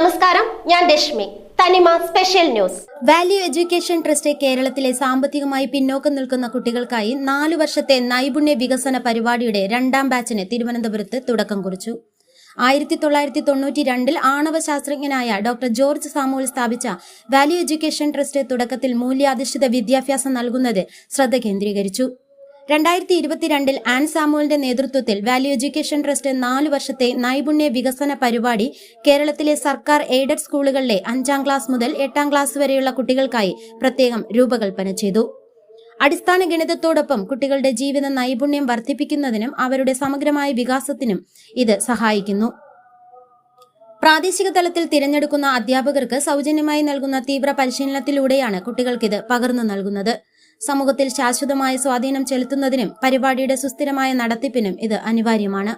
Reshmi. Thanima special news. Value education trust കേരളത്തിലെ സാമ്പത്തികമായി പിന്നോക്കം നിൽക്കുന്ന കുട്ടികൾക്കായി നാലു വർഷത്തെ നൈപുണ്യ വികസന പരിപാടിയുടെ രണ്ടാം ബാച്ചിന് തിരുവനന്തപുരത്ത് തുടക്കം കുറിച്ചു. ആയിരത്തി തൊള്ളായിരത്തി തൊണ്ണൂറ്റി രണ്ടിൽ ആണവ ശാസ്ത്രജ്ഞനായ ഡോക്ടർ ജോർജ് സാമുവൽ സ്ഥാപിച്ച വാല്യൂ എഡ്യൂക്കേഷൻ ട്രസ്റ്റ് തുടക്കത്തിൽ മൂല്യാധിഷ്ഠിത വിദ്യാഭ്യാസം നൽകുന്നത് ശ്രദ്ധ കേന്ദ്രീകരിച്ചു. രണ്ടായിരത്തി ഇരുപത്തിരണ്ടിൽ ആൻ സാമുവലിന്റെ നേതൃത്വത്തിൽ വാല്യൂ എഡ്യൂക്കേഷൻ ട്രസ്റ്റ് നാല് വർഷത്തെ നൈപുണ്യ വികസന പരിപാടി കേരളത്തിലെ സർക്കാർ എയ്ഡഡ് സ്കൂളുകളിലെ അഞ്ചാം ക്ലാസ് മുതൽ എട്ടാം ക്ലാസ് വരെയുള്ള കുട്ടികൾക്കായി പ്രത്യേകം രൂപകൽപ്പന ചെയ്തു. അടിസ്ഥാന ഗണിതത്തോടൊപ്പം കുട്ടികളുടെ ജീവിത നൈപുണ്യം വർദ്ധിപ്പിക്കുന്നതിനും അവരുടെ സമഗ്രമായ വികാസത്തിനും ഇത് സഹായിക്കുന്നു. പ്രാദേശിക തലത്തിൽ തിരഞ്ഞെടുക്കുന്ന അധ്യാപകർക്ക് സൗജന്യമായി നൽകുന്ന തീവ്ര പരിശീലനത്തിലൂടെയാണ് കുട്ടികൾക്കിത് പകർന്നു നൽകുന്നത്. സമൂഹത്തിൽ ശാശ്വതമായ സ്വാധീനം ചെലുത്തുന്നതിനും പരിപാടിയുടെ സുസ്ഥിരമായ നടത്തിപ്പിനും ഇത് അനിവാര്യമാണ്.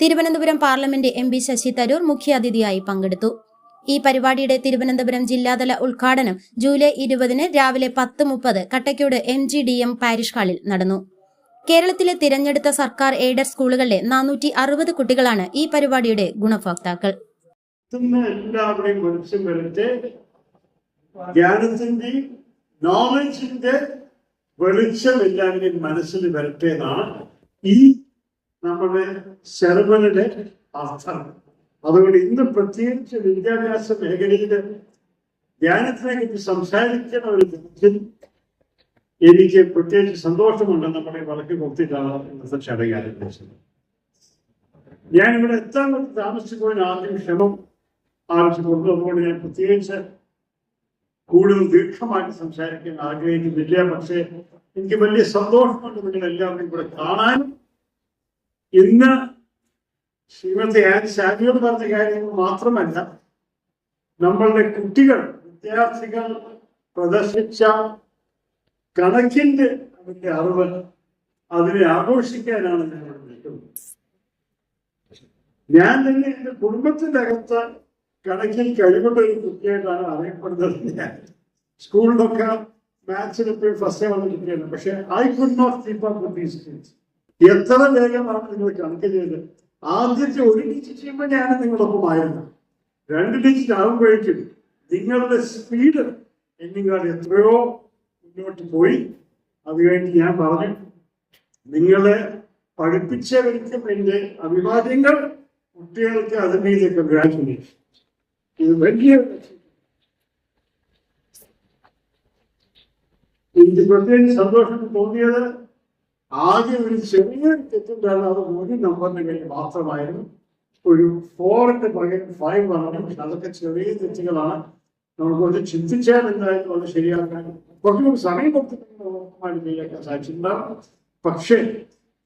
Thiruvananthapuram parliament M P Shashi Tharoor മുഖ്യാതിഥിയായി പങ്കെടുത്തു. ഈ പരിപാടിയുടെ തിരുവനന്തപുരം ജില്ലാതല ഉദ്ഘാടനം ജൂലൈ ഇരുപതിന് രാവിലെ പത്ത് മുപ്പത് Kattakkode M G D M parish ഹാളിൽ നടന്നു. കേരളത്തിലെ തിരഞ്ഞെടുത്ത സർക്കാർ എയ്ഡഡ് സ്കൂളുകളിലെ നാനൂറ്റി അറുപത് കുട്ടികളാണ് ഈ പരിപാടിയുടെ ഗുണഭോക്താക്കൾ. എല്ലാവരെയും ജ്ഞാനത്തിന്റെ നോളജിന്റെ വെളിച്ചം എല്ലാവരുടെയും മനസ്സിൽ വരട്ടെ എന്നാണ് ഈ നമ്മുടെ ശർമ്മനുടെ അർത്ഥം. അതുകൊണ്ട് ഇന്ന് പ്രത്യേകിച്ച് വിദ്യാഭ്യാസ മേഖലയിൽ ധ്യാനത്തിനെ കുറിച്ച് സംസാരിക്കുന്ന ഒരു ദിനത്തിൽ എനിക്ക് പ്രത്യേകിച്ച് സന്തോഷമുണ്ട് നമ്മുടെ വിളക്ക് കൊടുത്തിട്ടാണ് ഇന്നത്തെ ചടങ്ങ് ആരംഭിച്ചത് ഞാൻ ഇവിടെ എത്താൻ വേണ്ടി താമസിച്ചപ്പോൾ ആദ്യം ക്ഷമം ആവശ്യപ്പെട്ടു അതുകൊണ്ട് ഞാൻ പ്രത്യേകിച്ച് കൂടുതൽ ദീർഘമായിട്ട് സംസാരിക്കാൻ ആഗ്രഹിക്കുന്നില്ല പക്ഷേ എനിക്ക് വലിയ സന്തോഷമുണ്ട് നിങ്ങൾ എല്ലാവരും കൂടെ കാണാനും. ഇന്ന് ശ്രീമതി ആൻ ഷാജിയോട് പറഞ്ഞ കാര്യങ്ങൾ മാത്രമല്ല നമ്മളുടെ കുട്ടികൾ വിദ്യാർത്ഥികൾ പ്രദർശിച്ച കണക്കിന്റെ അതിന്റെ അറിവ് അതിനെ ആഘോഷിക്കാനാണ് ഞാൻ ഇവിടെ ഞാൻ തന്നെ എന്റെ കുടുംബത്തിന്റെ അകത്ത് കണക്കിൽ കഴിവുള്ള ഒരു കുട്ടിയായിട്ടാണ് അറിയപ്പെടുന്നത് സ്കൂളിലൊക്കെ മാത്സിന് എപ്പോഴും ഫസ്റ്റ് വന്നിരിക്കുകയാണ് പക്ഷെ I could not keep up with these kids എത്ര വേഗമാണ് നിങ്ങൾ കണക്ക് ചെയ്ത്? ആദ്യത്തെ ഒരു ഡിജിറ്റ് ചെയ്യുമ്പോൾ ഞാൻ നിങ്ങളൊപ്പം ആയിരുന്നു. രണ്ട് ഡിജിറ്റ് ആകുമ്പോഴേക്കും നിങ്ങളുടെ സ്പീഡ് എന്നിങ്ങാട് എത്രയോ മുന്നോട്ട് പോയി. അത് കഴിഞ്ഞ് ഞാൻ പറഞ്ഞു നിങ്ങളെ പഠിപ്പിച്ചവർക്കും എന്റെ അഭിവാദ്യങ്ങൾ കുട്ടികൾക്ക് അതിന്റെ കൺഗ്രാറ്റുലേഷൻ ഇത്. എനിക്ക് പ്രത്യേകിച്ച് സന്തോഷം തോന്നിയത് ആദ്യം ഒരു ചെറിയൊരു തെറ്റുണ്ടായിരുന്നു അത് ഒരു നമ്പറിന് കഴിഞ്ഞ് മാത്രമായിരുന്നു. ഒരു ഫോറിന്റെ പകരം ഫൈവ് ആണ്. അതൊക്കെ ചെറിയ തെറ്റുകളാണ്. നമുക്ക് ഒന്ന് ചിന്തിച്ചാൽ എന്തായാലും അത് ശരിയാക്കാൻ കുറച്ചുകൂടി സമയം കൊടുത്തിട്ട് ചെയ്യാൻ സാധിച്ചിട്ടുണ്ടാവും പക്ഷേ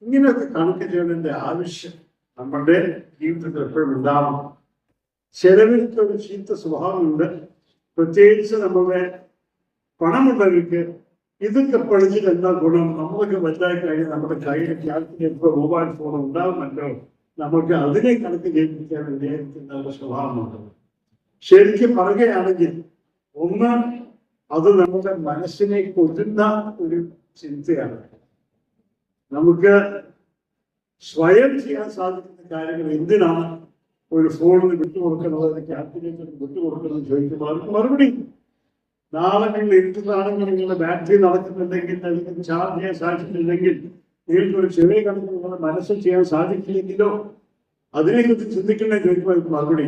ഇങ്ങനെയൊക്കെ കണക്ക് ചെയ്യേണ്ട ആവശ്യം നമ്മുടെ ജീവിതത്തിൽ എപ്പോഴും ഉണ്ടാവണം. ചിലവർക്ക് ഒരു ചീത്ത സ്വഭാവമുണ്ട്. പ്രത്യേകിച്ച് നമ്മുടെ പണമുള്ളവർക്ക് ഇതൊക്കെ പഠിച്ചിട്ട് എന്താ ഗുണം? നമ്മളൊക്കെ വലുതായി കഴിഞ്ഞാൽ നമ്മുടെ കയ്യിൽ കാൽക്കുലേറ്റർ മൊബൈൽ ഫോൺ ഉണ്ടാവുമല്ലോ. നമുക്ക് അതിനെ കണക്ക് ജയിപ്പിക്കാൻ ഒരു സ്വഭാവമുണ്ട്? ശരിക്കും പറയുകയാണെങ്കിൽ ഒന്ന് അത് നമ്മുടെ മനസ്സിനെ കൊല്ലുന്ന ഒരു ചിന്തയാണ്. നമുക്ക് സ്വയം ചെയ്യാൻ സാധിക്കുന്ന കാര്യങ്ങൾ എന്തിനാണ്? ഒരു ഫോണിന് വിട്ടുകൊടുക്കണോ അതിന് ക്യാപ്റ്റനേക്ക് വിട്ടുകൊടുക്കുന്നത് ചോദിക്കുമ്പോൾ അതിന് മറുപടി നാളെ നിങ്ങൾ ഇരുട്ടുന്നതാണെങ്കിൽ നിങ്ങളുടെ ബാറ്ററി നടക്കുന്നുണ്ടെങ്കിൽ അല്ലെങ്കിൽ ചാർജ് ചെയ്യാൻ സാധിക്കുന്നില്ലെങ്കിൽ നിങ്ങൾക്ക് ഒരു ചെറിയ കണക്ക് നിങ്ങളുടെ മനസ്സിൽ ചെയ്യാൻ സാധിക്കില്ലെങ്കിലോ അതിനെക്കുറിച്ച് ചിന്തിക്കണേ ചോദിക്കുമ്പോൾ മറുപടി